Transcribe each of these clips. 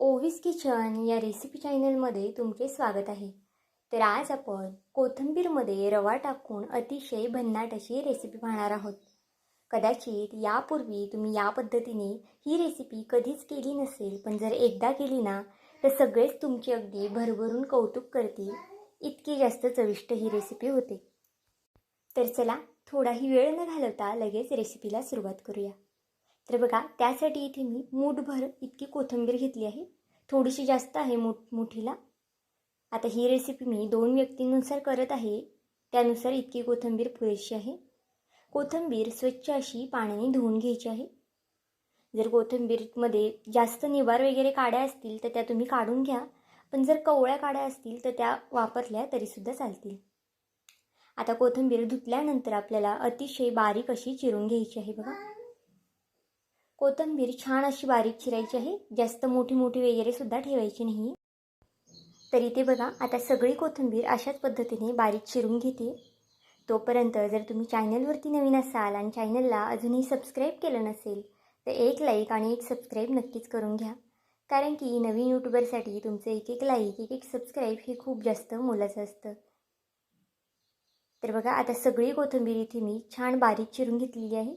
ओवीस kitchen या recipe चॅनलमध्ये तुमचे स्वागत आहे. तर आज आपण कोथिंबीरमध्ये रवा टाकून अतिशय भन्नाट अशी रेसिपी पाहणार आहोत. कदाचित यापूर्वी तुम्ही या पद्धतीने ही रेसिपी कधीच केली नसेल पण जर एकदा केली ना तर सगळेच तुमची अगदी भरभरून कौतुक करतील. इतकी जास्त चविष्ट ही रेसिपी होते. तर चला थोडाही वेळ न घालवता लगेच रेसिपीला सुरुवात करूया. तर बघा त्यासाठी इथे मी मूठभर इतकी कोथिंबीर घेतली आहे. थोडीशी जास्त आहे मूठ मुठीला. आता ही रेसिपी मी दोन व्यक्तींनुसार करत आहे. त्यानुसार इतकी कोथिंबीर पुरेशी आहे. कोथिंबीर स्वच्छ अशी पाण्याने धुवून घ्यायची आहे. जर कोथिंबीरमध्ये जास्त निवार वगैरे काड्या असतील तर त्या तुम्ही काढून घ्या. पण जर कवळ्या काड्या असतील तर त्या वापरल्या तरीसुद्धा चालतील. आता कोथिंबीर धुतल्यानंतर आपल्याला अतिशय बारीक अशी चिरून घ्यायची आहे बघा. कोथिंबीर छान अशी बारीक चिरायची आहे. जास्त मोठी मोठी वगैरे सुद्धा ठेवायची नाही. तर इथे बघा आता सगळी कोथिंबीर अशाच पद्धतीने बारीक चिरून घेते. तोपर्यंत जर तुम्ही चॅनलवरती नवीन असाल आणि चॅनलला अजूनही सबस्क्राईब केलं नसेल तर एक लाईक आणि एक सबस्क्राईब नक्कीच करून घ्या. कारण की नवीन यूट्यूबरसाठी तुमचं एक एक लाईक एक एक सबस्क्राईब हे खूप जास्त मोलाचं असतं. तर बघा आता सगळी कोथिंबीर इथे मी छान बारीक चिरून घेतलेली आहे.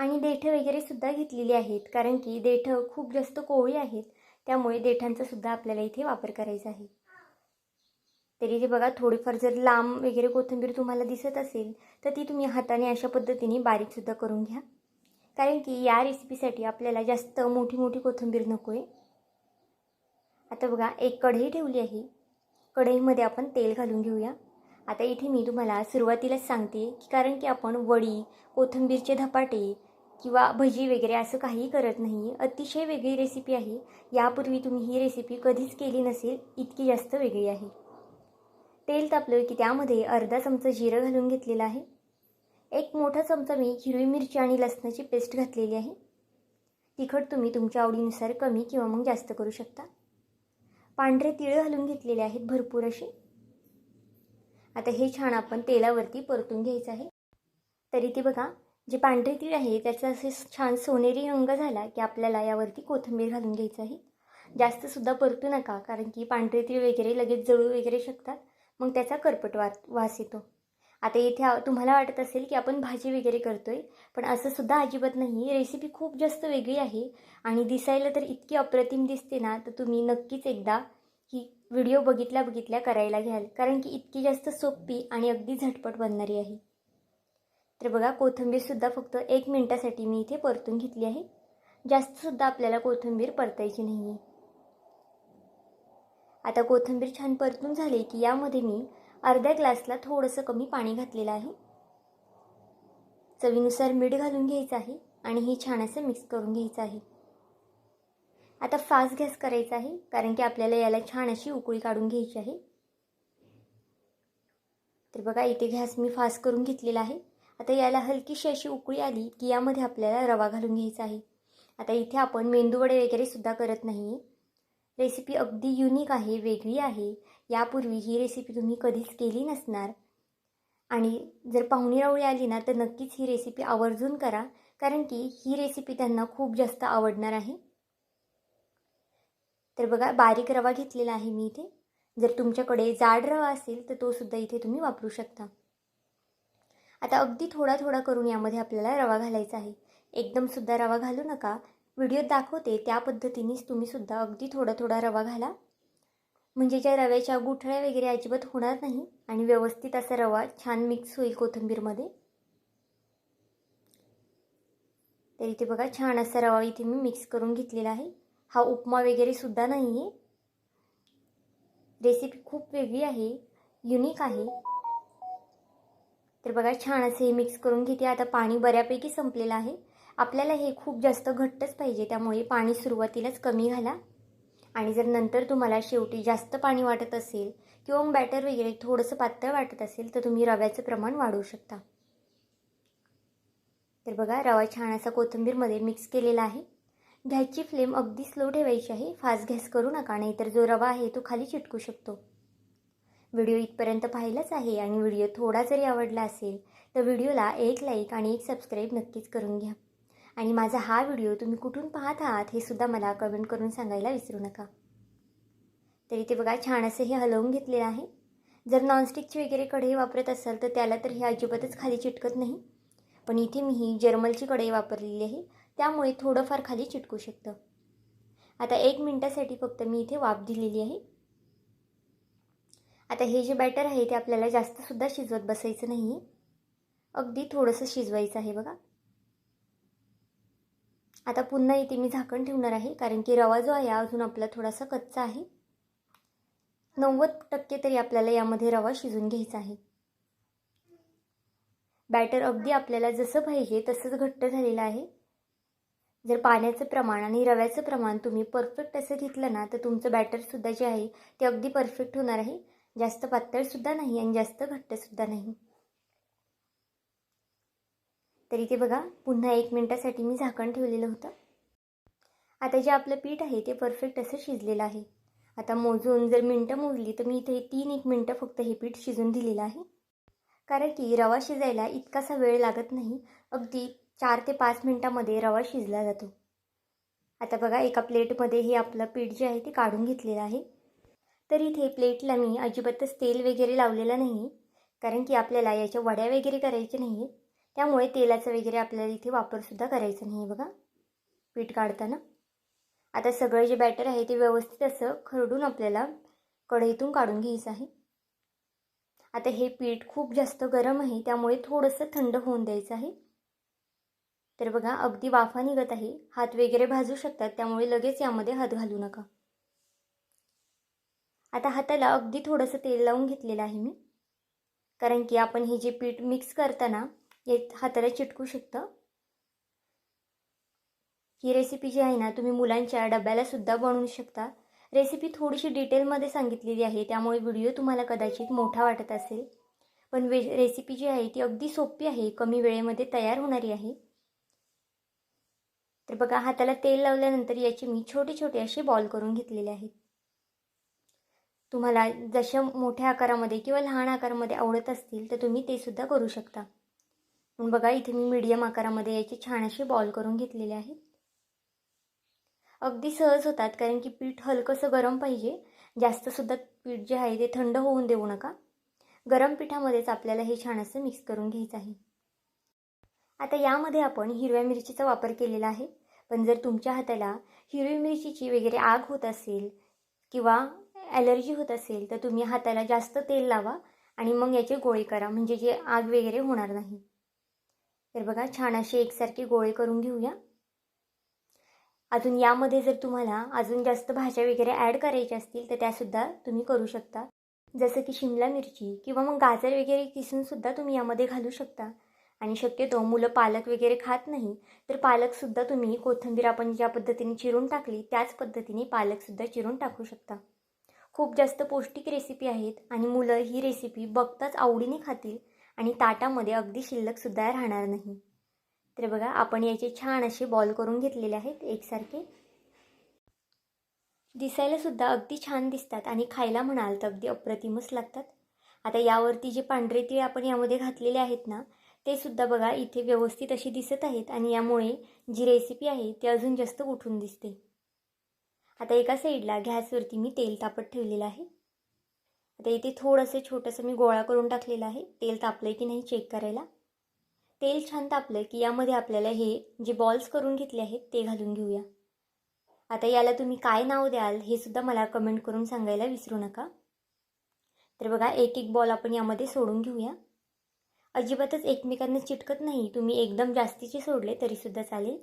आणि देठं वगैरे सुद्धा घेतलेली आहेत. कारण की देठं खूप जास्त कोवळी आहेत. त्यामुळे देठांचा सुद्धा आपल्याला इथे वापर करायचा आहे. तरी जे बघा थोडीफार जर लांब वगैरे कोथिंबीर तुम्हाला दिसत असेल तर ती तुम्ही हाताने अशा पद्धतीने बारीकसुद्धा करून घ्या. कारण की या रेसिपीसाठी आपल्याला जास्त मोठी मोठी कोथिंबीर नको आहे आता बघा एक कढई ठेवली आहे. कढईमध्ये आपण तेल घालून घेऊया. आता इथे मी तुम्हाला सुरुवातीलाच सांगते की कारण की आपण वडी कोथिंबीरचे धपाटे किंवा भजी वगैरे असं काही करत नाही अतिशय वेगळी रेसिपी आहे. यापूर्वी तुम्ही ही रेसिपी कधीच केली नसेल इतकी जास्त वेगळी आहे. तेल तापलं की त्यामध्ये अर्धा चमचा जिरं घालून घेतलेलं आहे. एक मोठा चमचा मी हिरवी मिरची आणि लसणाची पेस्ट घातलेली आहे. तिखट तुम्ही तुमच्या आवडीनुसार कमी किंवा मग जास्त करू शकता. पांढरे तिळ घालून घेतलेले आहेत भरपूर असे. आता हे छान आपण तेलावरती परतून घ्यायचं आहे. तरी ते बघा जे पांढरी तीळ आहे त्याचा असे छान सोनेरी रंग झाला की आपल्याला यावरती कोथिंबीर घालून घ्यायचं आहे. जास्तसुद्धा परतू नका कारण की पांढरे तीळ वगैरे लगेच जळू वगैरे शकतात. मग त्याचा करपट वा वास येतो. आता इथे तुम्हाला वाटत असेल की आपण भाजी वगैरे करतोय पण असं सुद्धा अजिबात नाही. रेसिपी खूप जास्त वेगळी आहे आणि दिसायला तर इतकी अप्रतिम दिसते ना तर तुम्ही नक्कीच एकदा ही व्हिडिओ बघितल्या बघितल्या करायला घ्याल. कारण की इतकी जास्त सोपी आणि अगदी झटपट बनणारी आहे. तर बघा कोथिंबीरसुद्धा फक्त एक मिनटासाठी मी इथे परतून घेतली आहे. जास्तसुद्धा आपल्याला कोथिंबीर परतायची नाही आहे आता कोथिंबीर छान परतून झाली की यामध्ये मी अर्ध्या ग्लासला थोडंसं कमी पाणी घातलेलं आहे. चवीनुसार मीठ घालून घ्यायचं आहे आणि हे छान असं मिक्स करून घ्यायचं आहे. आता फास्ट गॅस करायचा आहे कारण की आपल्याला याला छान अशी उकळी काढून घ्यायची आहे. तर बघा इथे गॅस मी फास्ट करून घेतलेला आहे. आता याला हलकीशी अशी उकळी आली की यामध्ये आपल्याला रवा घालून घ्यायचा आहे. आता इथे आपण मेंदूवडे वगैरे सुद्धा करत नाही. रेसिपी अगदी युनिक आहे वेगळी आहे. यापूर्वी ही रेसिपी तुम्ही कधीच केली नसणार. आणि जर पाहुणी रावळी आली ना तर नक्कीच ही रेसिपी आवर्जून करा कारण की ही रेसिपी त्यांना खूप जास्त आवडणार आहे. तर बघा बारीक रवा घेतलेला आहे मी इथे. जर तुमच्याकडे जाड रवा असेल तर तो सुद्धा इथे तुम्ही वापरू शकता. आता अगदी थोडा थोडा करून यामध्ये आपल्याला रवा घालायचा आहे. एकदमसुद्धा रवा घालू नका. व्हिडिओत दाखवते त्या पद्धतीनेच तुम्हीसुद्धा अगदी थोडा थोडा रवा घाला. म्हणजे ज्या रव्याच्या गुठळ्या वगैरे अजिबात होणार नाही आणि व्यवस्थित असा रवा छान मिक्स होईल कोथिंबीरमध्ये. तर इथे बघा छान असा रवा इथे मी मिक्स करून घेतलेला आहे. हा उपमा वगैरे सुद्धा नाही आहे रेसिपी खूप वेगळी आहे. युनिक आहे. तर बघा छान असे हे मिक्स करून घेते. आता पाणी बऱ्यापैकी संपलेलं आहे. आपल्याला हे खूप जास्त घट्टच पाहिजे त्यामुळे पाणी सुरुवातीलाच कमी घाला. आणि जर नंतर तुम्हाला शेवटी जास्त पाणी वाटत असेल किंवा मग बॅटर वगैरे थोडंसं पातळ वाटत असेल तर तुम्ही रव्याचं प्रमाण वाढवू शकता. तर बघा रवा छान असा कोथिंबीरमध्ये मिक्स केलेला आहे. गॅसची फ्लेम अगदी स्लो ठेवायची आहे. फास्ट गॅस करू नका नाहीतर जो रवा आहे तो खाली चिटकू शकतो. व्हिडिओ इथपर्यंत पाहिलाच आहे आणि व्हिडिओ थोडा जरी आवडला असेल तर व्हिडिओला एक लाईक आणि एक सबस्क्राईब नक्कीच करून घ्या. आणि माझा हा व्हिडिओ तुम्ही कुठून पाहत आहात हे सुद्धा मला कमेंट करून सांगायला विसरू नका. तर इथे बघा छान असं हे हलवून घेतलेलं आहे. जर नॉनस्टिकची वगैरे कढई वापरत असाल तर त्याला तर हे अजिबातच खाली चिटकत नाही. पण इथे मी ही जर्मलची कढई वापरलेली आहे त्यामुळे थोडंफार खाली चिटकू शकतं. आता एक मिनटासाठी फक्त मी इथे वाफ दिलेली आहे. आता हे जे बॅटर आहे ते आपल्याला जास्तसुद्धा शिजवत बसायचं नाही. अगदी थोडंसं शिजवायचं आहे बघा. आता पुन्हा इथे मी झाकण ठेवणार आहे कारण की रवा जो आहे अजून आपला थोडासा कच्चा आहे. नव्वद टक्के तरी आपल्याला यामध्ये रवा शिजून घ्यायचा आहे. बॅटर अगदी आपल्याला जसं पाहिजे तसंच घट्ट झालेलं आहे. जर पाण्याचं प्रमाण आणि रव्याचं प्रमाण तुम्ही परफेक्ट असं घेतलं ना तर तुमचं बॅटरसुद्धा जे आहे ते अगदी परफेक्ट होणार आहे. जास्त पातळसुद्धा नाही आणि जास्त घट्टसुद्धा नाही. तरी ते बघा पुन्हा एक मिनटासाठी मी झाकण ठेवलेलं होतं. आता जे आपलं पीठ आहे ते परफेक्ट असं शिजलेलं आहे. आता मोजून जर मिनटं मोजली तर मी इथे तीन एक मिनटं फक्त हे पीठ शिजून दिलेलं आहे. कारण की रवा शिजायला इतकासा वेळ लागत नाही अगदी चार ते पाच मिनटामध्ये रवा शिजला जातो. आता बघा एका प्लेटमध्ये हे आपलं पीठ जे आहे ते काढून घेतलेलं आहे. तर इथे प्लेटला मी अजिबातच तेल वगैरे लावलेलं नाही कारण की आपल्याला याच्या वड्या वगैरे करायच्या नाही त्यामुळे तेलाचं वगैरे आपल्याला इथे वापरसुद्धा करायचं नाही बघा. पीठ काढताना. आता सगळं जे बॅटर आहे ते व्यवस्थित असं खरडून आपल्याला कढईतून काढून घ्यायचं आहे. आता हे पीठ खूप जास्त गरम आहे त्यामुळे थोडंसं थंड होऊन द्यायचं आहे. तर बघा अगदी वाफा निघत आहे. हात वगैरे भाजू शकतात त्यामुळे लगेच यामध्ये हात घालू नका. आता हाताला अगदी थोडंसं तेल लावून घेतलेलं आहे मी. कारण की आपण हे जे पीठ मिक्स करताना हे हाताला चिटकू शकतं. ही रेसिपी जी आहे ना तुम्ही मुलांच्या डब्याला सुद्धा बनवू शकता. रेसिपी थोडीशी डिटेलमध्ये सांगितलेली आहे त्यामुळे व्हिडिओ तुम्हाला कदाचित मोठा वाटत असेल. पण वे रेसिपी जी आहे ती अगदी सोपी आहे कमी वेळेमध्ये तयार होणारी आहे. तर बघा हाताला तेल लावल्यानंतर याचे मी छोटे छोटे असे बॉल करून घेतलेले आहेत. तुम्हाला जशा मोठ्या आकारामध्ये किंवा लहान आकारामध्ये आवडत असतील तर तुम्ही ते सुद्धा करू शकता. पण बघा इथे मी मीडियम आकारामध्ये याचे छान असे बॉल करून घेतलेले आहेत अगदी सहज होतात कारण की पीठ हलकंसं गरम पाहिजे. जास्तसुद्धा पीठ जे आहे ते थंड होऊन देऊ नका. गरम पिठामध्येच आपल्याला हे छान असं मिक्स करून घ्यायचं आहे. आता यामध्ये आपण हिरव्या मिरचीचा वापर केलेला आहे. पण जर तुमच्या हाताला हिरवी मिरचीची वगैरे आग होत असेल किंवा ॲलर्जी होत असेल तर तुम्ही हाताला जास्त तेल लावा आणि मग याचे गोळे करा. म्हणजे जे आग वगैरे होणार नाही. तर बघा छान असे एकसारखे गोळे करून घेऊया. अजून यामध्ये जर तुम्हाला अजून जास्त भाज्या वगैरे ॲड करायच्या असतील तर त्यासुद्धा तुम्ही करू शकता. जसं की शिमला मिरची किंवा मग गाजर वगैरे किसूनसुद्धा तुम्ही यामध्ये घालू शकता. आणि शक्यतो मुलं पालक वगैरे खात नाही तर पालकसुद्धा तुम्ही कोथिंबीर आपण ज्या पद्धतीने चिरून टाकली त्याच पद्धतीने पालकसुद्धा चिरून टाकू शकता. खूप जास्त पौष्टिक रेसिपी आहेत आणि मुलं ही रेसिपी बघताच आवडीने खातील आणि ताटामध्ये अगदी शिल्लकसुद्धा राहणार नाही. तर बघा आपण याचे छान असे बॉल करून घेतलेले आहेत एकसारखे. दिसायलासुद्धा अगदी छान दिसतात आणि खायला म्हणाल तर अगदी अप्रतिमच लागतात. आता यावरती जे पांढरे तीळ आपण यामध्ये घातलेले आहेत ना ते सुद्धा बघा इथे व्यवस्थित अशी दिसत आहेत आणि यामुळे जी रेसिपी आहे ती अजून जास्त उठून दिसते. आता एका साईडला गॅसवरती मी तेल तापत ठेवलेलं आहे. आता इथे थोडंसं छोटंसं मी गोळा करून टाकलेलं आहे. तेल तापलं की नाही चेक करायला. तेल छान तापलं की यामध्ये आपल्याला हे जे बॉल्स करून घेतले आहेत ते घालून घेऊया. आता याला तुम्ही काय नाव द्याल हे सुद्धा मला कमेंट करून सांगायला विसरू नका. तर बघा एक एक बॉल आपण यामध्ये सोडून घेऊया. अजिबातच एकमेकांना चिटकत नाही. तुम्ही एकदम जास्तीचे सोडले तरीसुद्धा चालेल.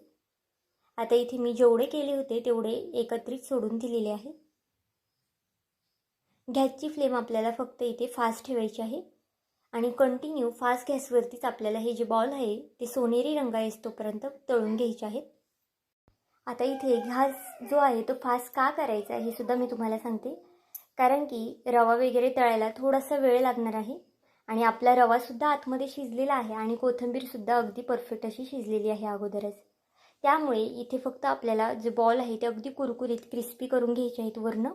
आता इथे मी जेवढे केले होते तेवढे एकत्रित सोडून दिलेले आहे. गॅसची फ्लेम आपल्याला फक्त इथे फास्ट ठेवायची आहे. आणि कंटिन्यू फास्ट गॅसवरतीच आपल्याला हे जे बॉल आहे ते सोनेरी रंगा तोपर्यंत तळून घ्यायचे आहेत. आता इथे घास जो आहे तो फास्ट का करायचा हे सुद्धा मी तुम्हाला सांगते. कारण की रवा वगैरे तळायला थोडासा वेळ लागणार आहे. आणि आपला रवासुद्धा आतमध्ये शिजलेला आहे आणि कोथिंबीरसुद्धा अगदी परफेक्ट अशी शिजलेली आहे अगोदरच. त्यामुळे इथे फक्त आपल्याला जे बॉल आहे ते अगदी कुरकुरीत क्रिस्पी करून घ्यायचे आहेत वरनं.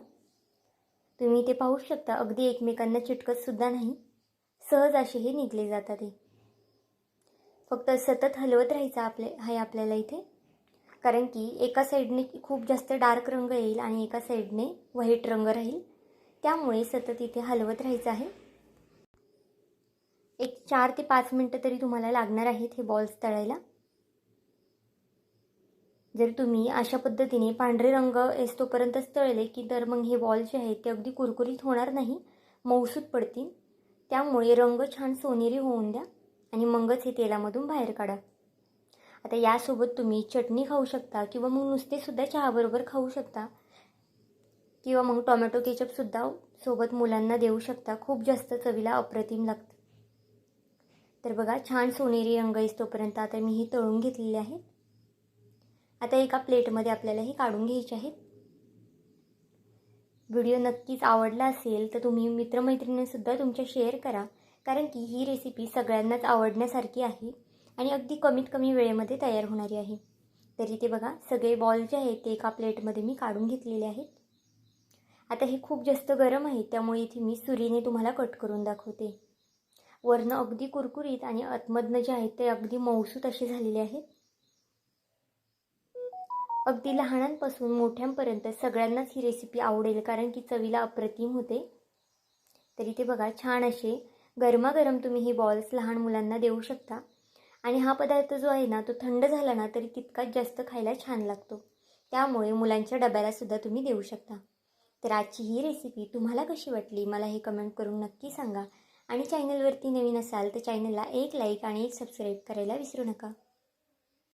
तुम्ही इथे पाहू शकता अगदी एकमेकांना चिटकतसुद्धा नाही. सहज असे हे निघले जातात हे. फक्त सतत हलवत राहायचं आपले आहे आपल्याला इथे. कारण की एका साईडने खूप जास्त डार्क रंग येईल आणि एका साईडने व्हाईट रंग राहील. त्यामुळे सतत इथे हलवत राहायचं आहे. एक चार ते पाच मिनटं तरी तुम्हाला लागणार आहेत हे बॉल्स तळायला. जर तुम्ही अशा पद्धतीने पांढरे रंग येस्तोपर्यंतच तळले की तर मग हे बॉल जे आहेत ते अगदी कुरकुरीत होणार नाही मऊसूत पडतील. त्यामुळे रंग छान सोनेरी होऊन द्या आणि मगच हे तेलामधून बाहेर काढा. आता यासोबत तुम्ही चटणी खाऊ शकता किंवा मग नुसतेसुद्धा चहाबरोबर खाऊ शकता किंवा मग टोमॅटो केचपसुद्धा सोबत मुलांना देऊ शकता. खूप जास्त चवीला अप्रतिम लागतं. तर बघा छान सोनेरी रंग येस्तोपर्यंत आता मी ही तळून घेतलेली आहे आता एका प्लेटमध्ये आपल्याला हे काढून घ्यायचे आहेत. व्हिडिओ नक्कीच आवडला असेल तर तुम्ही मित्रमैत्रिणींसुद्धा तुमच्या शेअर करा. कारण की ही रेसिपी सगळ्यांनाच आवडण्यासारखी आहे आणि अगदी कमीत कमी वेळेमध्ये तयार होणारी आहे. तरी ते बघा सगळे बॉल जे आहेत ते एका प्लेटमध्ये मी काढून घेतलेले आहेत. आता हे खूप जास्त गरम आहे त्यामुळे इथे मी सुरीने तुम्हाला कट करून दाखवते. वरनं अगदी कुरकुरीत आणि आतमधनं जे आहेत ते अगदी मौसूत असे झालेले आहेत. अगदी लहानांपासून मोठ्यांपर्यंत सगळ्यांनाच ही रेसिपी आवडेल कारण की चवीला अप्रतिम होते. तरी ते बघा छान असे गरमागरम तुम्ही हे बॉल्स लहान मुलांना देऊ शकता. आणि हा पदार्थ जो आहे ना तो थंड झाला ना तरी तितकाच जास्त खायला छान लागतो. त्यामुळे मुलांच्या डब्यालासुद्धा तुम्ही देऊ शकता. तर आजची ही रेसिपी तुम्हाला कशी वाटली मला हे कमेंट करून नक्की सांगा. आणि चॅनलवरती नवीन असाल तर चॅनलला एक लाईक आणि एक सबस्क्राईब करायला विसरू नका.